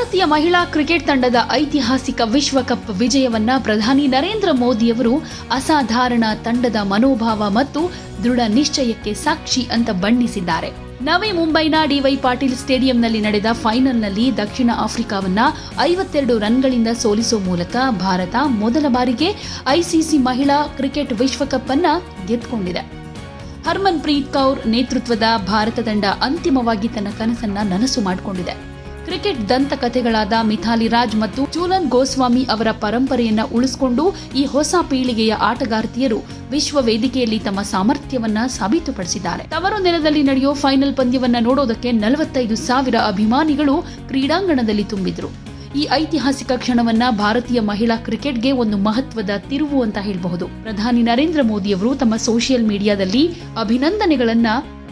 ಭಾರತೀಯ ಮಹಿಳಾ ಕ್ರಿಕೆಟ್ ತಂಡದ ಐತಿಹಾಸಿಕ ವಿಶ್ವಕಪ್ ವಿಜಯವನ್ನ ಪ್ರಧಾನಿ ನರೇಂದ್ರ ಮೋದಿಯವರು ಅಸಾಧಾರಣ ತಂಡದ ಮನೋಭಾವ ಮತ್ತು ದೃಢ ನಿಶ್ಚಯಕ್ಕೆ ಸಾಕ್ಷಿ ಅಂತ ಬಣ್ಣಿಸಿದ್ದಾರೆ. ನವಿ ಮುಂಬೈನ ಡಿವೈ ಪಾಟೀಲ್ ಸ್ಟೇಡಿಯಂನಲ್ಲಿ ನಡೆದ ಫೈನಲ್ನಲ್ಲಿ ದಕ್ಷಿಣ ಆಫ್ರಿಕಾವನ್ನ ಐವತ್ತೆರಡು ರನ್ಗಳಿಂದ ಸೋಲಿಸುವ ಮೂಲಕ ಭಾರತ ಮೊದಲ ಬಾರಿಗೆ ಐಸಿಸಿ ಮಹಿಳಾ ಕ್ರಿಕೆಟ್ ವಿಶ್ವಕಪ್ ಅನ್ನ ಗೆದ್ದುಕೊಂಡಿದೆ. ಹರ್ಮನ್ ಪ್ರೀತ್ ಕೌರ್ ನೇತೃತ್ವದ ಭಾರತ ತಂಡ ಅಂತಿಮವಾಗಿ ತನ್ನ ಕನಸನ್ನ ನನಸು ಮಾಡಿಕೊಂಡಿದೆ. ಕ್ರಿಕೆಟ್ ದಂತಕಥೆಗಳಾದ ಮಿಥಾಲಿ ರಾಜ್ ಮತ್ತು ಚೂಲನ್ ಗೋಸ್ವಾಮಿ ಅವರ ಪರಂಪರೆಯನ್ನ ಉಳಿಸಿಕೊಂಡು ಈ ಹೊಸ ಪೀಳಿಗೆಯ ಆಟಗಾರ್ತಿಯರು ವಿಶ್ವ ವೇದಿಕೆಯಲ್ಲಿ ತಮ್ಮ ಸಾಮರ್ಥ್ಯವನ್ನ ಸಾಬೀತುಪಡಿಸಿದ್ದಾರೆ. ತವರು ನೆಲದಲ್ಲಿ ನಡೆಯೋ ಫೈನಲ್ ಪಂದ್ಯವನ್ನ ನೋಡೋದಕ್ಕೆ ನಲವತ್ತೈದು ಸಾವಿರ ಅಭಿಮಾನಿಗಳು ಕ್ರೀಡಾಂಗಣದಲ್ಲಿ ತುಂಬಿದ್ರು. ಈ ಐತಿಹಾಸಿಕ ಕ್ಷಣವನ್ನ ಭಾರತೀಯ ಮಹಿಳಾ ಕ್ರಿಕೆಟ್ಗೆ ಒಂದು ಮಹತ್ವದ ತಿರುವು ಅಂತ ಹೇಳಬಹುದು. ಪ್ರಧಾನಿ ನರೇಂದ್ರ ಮೋದಿಯವರು ತಮ್ಮ ಸೋಷಿಯಲ್ ಮೀಡಿಯಾದಲ್ಲಿ ಅಭಿನಂದನೆಗಳನ್ನ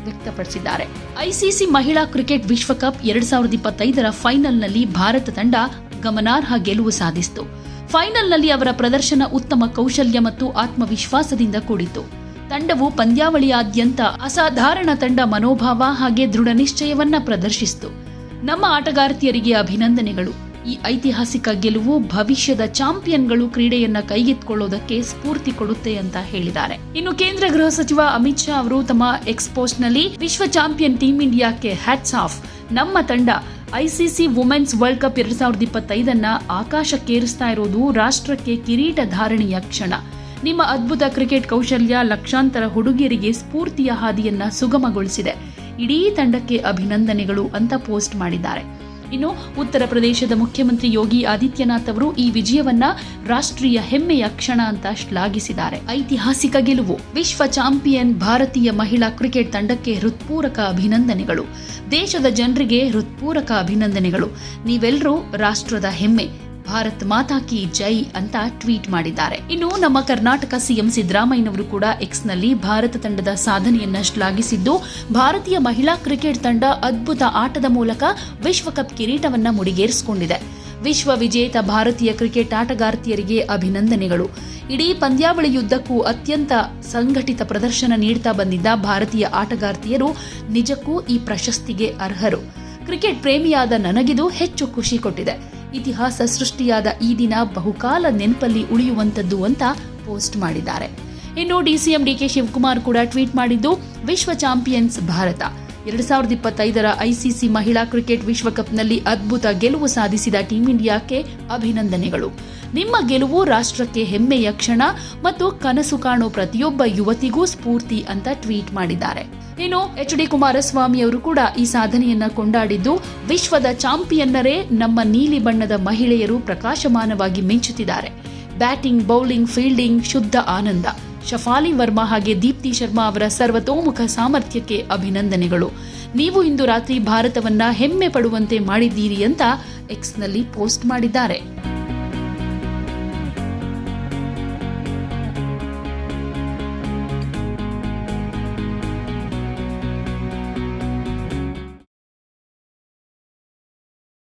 ವ್ಯಕ್ತಪಡಿಸಿದ್ದಾರೆ. ಐಸಿಸಿ ಮಹಿಳಾ ಕ್ರಿಕೆಟ್ ವಿಶ್ವಕಪ್ ಎರಡ್ ಸಾವಿರದ ಇಪ್ಪತ್ತೈದರ ಫೈನಲ್ನಲ್ಲಿ ಭಾರತ ತಂಡ ಗಮನಾರ್ಹ ಗೆಲುವು ಸಾಧಿಸಿತು. ಫೈನಲ್ನಲ್ಲಿ ಅವರ ಪ್ರದರ್ಶನ ಉತ್ತಮ ಕೌಶಲ್ಯ ಮತ್ತು ಆತ್ಮವಿಶ್ವಾಸದಿಂದ ಕೂಡಿತು ತಂಡವು ಪಂದ್ಯಾವಳಿಯಾದ್ಯಂತ ಅಸಾಧಾರಣ ತಂಡ ಮನೋಭಾವ ಹಾಗೆ ದೃಢ ನಿಶ್ಚಯವನ್ನ ಪ್ರದರ್ಶಿಸಿತು. ನಮ್ಮ ಆಟಗಾರ್ತಿಯರಿಗೆ ಅಭಿನಂದನೆಗಳು. ಈ ಐತಿಹಾಸಿಕ ಗೆಲುವು ಭವಿಷ್ಯದ ಚಾಂಪಿಯನ್ಗಳು ಕ್ರೀಡೆಯನ್ನ ಕೈಗೆತ್ತಿಕೊಳ್ಳೋದಕ್ಕೆ ಸ್ಫೂರ್ತಿ ಕೊಡುತ್ತೆ ಅಂತ ಹೇಳಿದ್ದಾರೆ. ಇನ್ನು ಕೇಂದ್ರ ಗೃಹ ಸಚಿವ ಅಮಿತ್ ಶಾ ಅವರು ತಮ್ಮ ಎಕ್ಸ್ಪೋಸ್ಟ್ನಲ್ಲಿ ವಿಶ್ವ ಚಾಂಪಿಯನ್ ಟೀಂ ಇಂಡಿಯಾಕ್ಕೆ ಹ್ಯಾಟ್ಸ್ ಆಫ್ ನಮ್ಮ ತಂಡ ಐಸಿಸಿ ವುಮೆನ್ಸ್ ವರ್ಲ್ಡ್ ಕಪ್ ಎರಡ್ ಸಾವಿರದ ಇಪ್ಪತ್ತೈದನ್ನ ಆಕಾಶಕ್ಕೇರಿಸ್ತಾ ಇರೋದು ರಾಷ್ಟ್ರಕ್ಕೆ ಕಿರೀಟ ಧಾರಣೆಯ ಕ್ಷಣ. ನಿಮ್ಮ ಅದ್ಭುತ ಕ್ರಿಕೆಟ್ ಕೌಶಲ್ಯ ಲಕ್ಷಾಂತರ ಹುಡುಗಿಯರಿಗೆ ಸ್ಫೂರ್ತಿಯ ಹಾದಿಯನ್ನ ಸುಗಮಗೊಳಿಸಿದೆ. ಇಡೀ ತಂಡಕ್ಕೆ ಅಭಿನಂದನೆಗಳು ಅಂತ ಪೋಸ್ಟ್ ಮಾಡಿದ್ದಾರೆ. ಇನ್ನು ಉತ್ತರ ಪ್ರದೇಶದ ಮುಖ್ಯಮಂತ್ರಿ ಯೋಗಿ ಆದಿತ್ಯನಾಥ್ ಅವರು ಈ ವಿಜಯವನ್ನ ರಾಷ್ಟ್ರೀಯ ಹೆಮ್ಮೆಯ ಕ್ಷಣ ಅಂತ ಶ್ಲಾಘಿಸಿದ್ದಾರೆ. ಐತಿಹಾಸಿಕ ಗೆಲುವು. ವಿಶ್ವ ಚಾಂಪಿಯನ್ ಭಾರತೀಯ ಮಹಿಳಾ ಕ್ರಿಕೆಟ್ ತಂಡಕ್ಕೆ ಹೃತ್ಪೂರಕ ಅಭಿನಂದನೆಗಳು. ದೇಶದ ಜನರಿಗೆ ಹೃತ್ಪೂರಕ ಅಭಿನಂದನೆಗಳು. ನೀವೆಲ್ಲರೂ ರಾಷ್ಟ್ರದ ಹೆಮ್ಮೆ. ಭಾರತ್ ಮಾತಾ ಕಿ ಜೈ ಅಂತ ಟ್ವೀಟ್ ಮಾಡಿದ್ದಾರೆ. ಇನ್ನು ನಮ್ಮ ಕರ್ನಾಟಕ ಸಿಎಂ ಸಿದ್ದರಾಮಯ್ಯನವರು ಕೂಡ ಎಕ್ಸ್ನಲ್ಲಿ ಭಾರತ ತಂಡದ ಸಾಧನೆಯನ್ನ ಶ್ಲಾಘಿಸಿದ್ದು ಭಾರತೀಯ ಮಹಿಳಾ ಕ್ರಿಕೆಟ್ ತಂಡ ಅದ್ಭುತ ಆಟದ ಮೂಲಕ ವಿಶ್ವಕಪ್ ಕಿರೀಟವನ್ನ ಮುಡಿಗೇರಿಸಿಕೊಂಡಿದೆ. ವಿಶ್ವ ವಿಜೇತ ಭಾರತೀಯ ಕ್ರಿಕೆಟ್ ಆಟಗಾರ್ತಿಯರಿಗೆ ಅಭಿನಂದನೆಗಳು. ಇಡೀ ಪಂದ್ಯಾವಳಿಯುದ್ದಕ್ಕೂ ಅತ್ಯಂತ ಸಂಘಟಿತ ಪ್ರದರ್ಶನ ನೀಡುತ್ತಾ ಬಂದಿದ್ದ ಭಾರತೀಯ ಆಟಗಾರ್ತಿಯರು ನಿಜಕ್ಕೂ ಈ ಪ್ರಶಸ್ತಿಗೆ ಅರ್ಹರು. ಕ್ರಿಕೆಟ್ ಪ್ರೇಮಿಯಾದ ನನಗಿದು ಹೆಚ್ಚು ಖುಷಿ ಕೊಟ್ಟಿದೆ. ಇತಿಹಾಸ ಸೃಷ್ಟಿಯಾದ ಈ ದಿನ ಬಹುಕಾಲ ನೆನಪಲ್ಲಿ ಉಳಿಯುವಂತದ್ದು ಅಂತ ಪೋಸ್ಟ್ ಮಾಡಿದ್ದಾರೆ. ಇನ್ನು ಡಿಸಿಎಂ ಡಿಕೆ ಶಿವಕುಮಾರ್ ಕೂಡ ಟ್ವೀಟ್ ಮಾಡಿದ್ದು, ವಿಶ್ವ ಚಾಂಪಿಯನ್ಸ್ ಭಾರತ. ಎರಡ್ ಸಾವಿರದ ಇಪ್ಪತ್ತೈದರ ಐಸಿಸಿ ಮಹಿಳಾ ಕ್ರಿಕೆಟ್ ವಿಶ್ವಕಪ್ನಲ್ಲಿ ಅದ್ಭುತ ಗೆಲುವು ಸಾಧಿಸಿದ ಟೀಂ ಇಂಡಿಯಾಕ್ಕೆ ಅಭಿನಂದನೆಗಳು. ನಿಮ್ಮ ಗೆಲುವು ರಾಷ್ಟ್ರಕ್ಕೆ ಹೆಮ್ಮೆಯ ಕ್ಷಣ ಮತ್ತು ಕನಸು ಕಾಣೋ ಪ್ರತಿಯೊಬ್ಬ ಯುವತಿಗೂ ಸ್ಫೂರ್ತಿ ಅಂತ ಟ್ವೀಟ್ ಮಾಡಿದ್ದಾರೆ. ಇನ್ನು ಎಚ್ ಡಿ ಕುಮಾರಸ್ವಾಮಿ ಅವರು ಕೂಡ ಈ ಸಾಧನೆಯನ್ನ ಕೊಂಡಾಡಿದ್ದು, ವಿಶ್ವದ ಚಾಂಪಿಯನ್ನರೇ ನಮ್ಮ ನೀಲಿ ಬಣ್ಣದ ಮಹಿಳೆಯರು ಪ್ರಕಾಶಮಾನವಾಗಿ ಮಿಂಚುತ್ತಿದ್ದಾರೆ. ಬ್ಯಾಟಿಂಗ್, ಬೌಲಿಂಗ್, ಫೀಲ್ಡಿಂಗ್ ಶುದ್ಧ ಆನಂದ. ಶಫಾಲಿ ವರ್ಮಾ ಹಾಗೆ ದೀಪ್ತಿ ಶರ್ಮಾ ಅವರ ಸರ್ವತೋಮುಖ ಸಾಮರ್ಥ್ಯಕ್ಕೆ ಅಭಿನಂದನೆಗಳು. ನೀವು ಇಂದು ರಾತ್ರಿ ಭಾರತವನ್ನ ಹೆಮ್ಮೆ ಪಡುವಂತೆ ಮಾಡಿದ್ದೀರಿ ಅಂತ ಎಕ್ಸ್ನಲ್ಲಿ ಪೋಸ್ಟ್ ಮಾಡಿದ್ದಾರೆ.